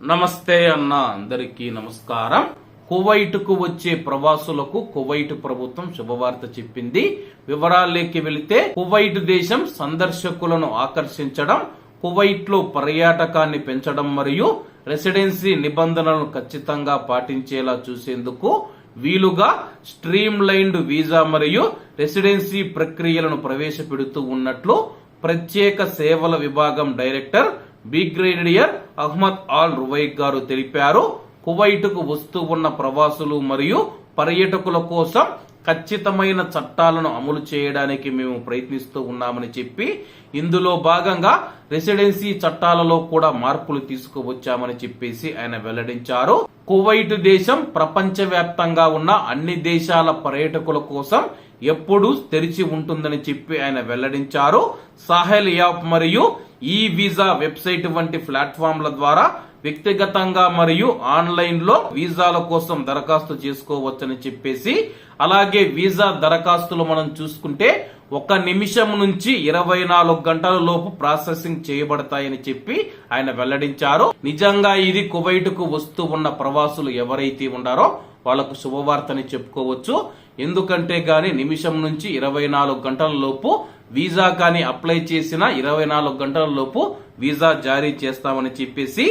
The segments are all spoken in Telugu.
నమస్తే అన్న అందరికీ నమస్కారం. కువైట్కు వచ్చే ప్రవాసులకు కువైట్ ప్రభుత్వం శుభవార్త చెప్పింది. వివరాల్లోకి వెళితే కువైట్ దేశం సందర్శకులను ఆకర్షించడం కువైట్లో పర్యాటకాన్ని పెంచడం మరియు రెసిడెన్సీ నిబంధనలను ఖచ్చితంగా పాటించేలా చూసేందుకు వీలుగా స్ట్రీమ్ లైన్డ్ వీసా మరియు రెసిడెన్సీ ప్రక్రియలను ప్రవేశపెడుతూ ఉన్నట్లు ప్రత్యేక సేవల విభాగం director brigadier Ahmad Al Ruwaik గారు తెలిపారు కువైట్కు వస్తూ ఉన్న ప్రవాసులు మరియు పర్యాటకుల కోసం ఖచ్చితమైన చట్టాలను అమలు చేయడానికి మేము ప్రయత్నిస్తూ ఉన్నామని చెప్పి ఇందులో భాగంగా రెసిడెన్సీ చట్టాలలో కూడా మార్పులు తీసుకువచ్చామని చెప్పేసి ఆయన వెల్లడించారు. కువైట్ దేశం ప్రపంచవ్యాప్తంగా ఉన్న అన్ని దేశాల పర్యాటకుల కోసం ఎప్పుడూ తెరిచి ఉంటుందని చెప్పి ఆయన వెల్లడించారు. సాహెల్ యాప్ మరియు ఈ వీసా వెబ్సైట్ వంటి ప్లాట్ఫామ్ల ద్వారా వ్యక్తిగతంగా మరియు ఆన్లైన్లో వీసాల కోసం దరఖాస్తు చేసుకోవచ్చని చెప్పేసి అలాగే వీసా దరఖాస్తులు మనం చూసుకుంటే ఒక నిమిషం నుంచి ఇరవై నాలుగు గంటల లోపు ప్రాసెసింగ్ చేయబడతాయని చెప్పి ఆయన వెల్లడించారు. నిజంగా ఇది కువైట్కు వస్తూ ఉన్న ప్రవాసులు ఎవరైతే ఉన్నారో వాళ్ళకు శుభవార్తని చెప్పుకోవచ్చు. ఎందుకంటే కానీ నిమిషం నుంచి ఇరవై నాలుగు గంటల లోపు వీసా కానీ అప్లై చేసిన ఇరవై నాలుగు గంటల లోపు వీసా జారీ చేస్తామని చెప్పేసి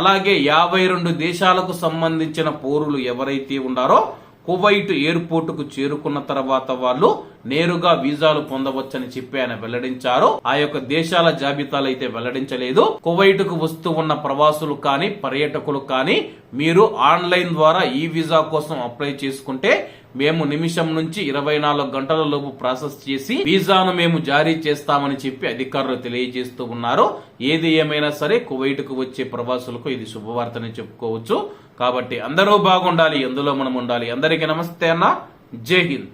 అలాగే యాభై రెండు దేశాలకు సంబంధించిన పౌరులు ఎవరైతే ఉన్నారో కువైట్ ఎయిర్పోర్టుకు చేరుకున్న తర్వాత వాళ్ళు నేరుగా వీసాలు పొందవచ్చని చెప్పి ఆయన వెల్లడించారు. ఆ యొక్క దేశాల జాబితాలు అయితే వెల్లడించలేదు. కువైట్కు వస్తూ ఉన్న ప్రవాసులు కానీ పర్యాటకులు కానీ మీరు ఆన్లైన్ ద్వారా ఈ వీసా కోసం అప్లై చేసుకుంటే మేము నిమిషం నుంచి ఇరవై నాలుగు గంటల లోపు ప్రాసెస్ చేసి వీసాను మేము జారీ చేస్తామని చెప్పి అధికారులు తెలియజేస్తూ ఉన్నారు. ఏది ఏమైనా సరే కువైట్కు వచ్చే ప్రవాసులకు ఇది శుభవార్తని చెప్పుకోవచ్చు. కాబట్టి అందరూ బాగుండాలి ఎందులో మనం ఉండాలి. అందరికీ నమస్తే అన్న. జై హింద్.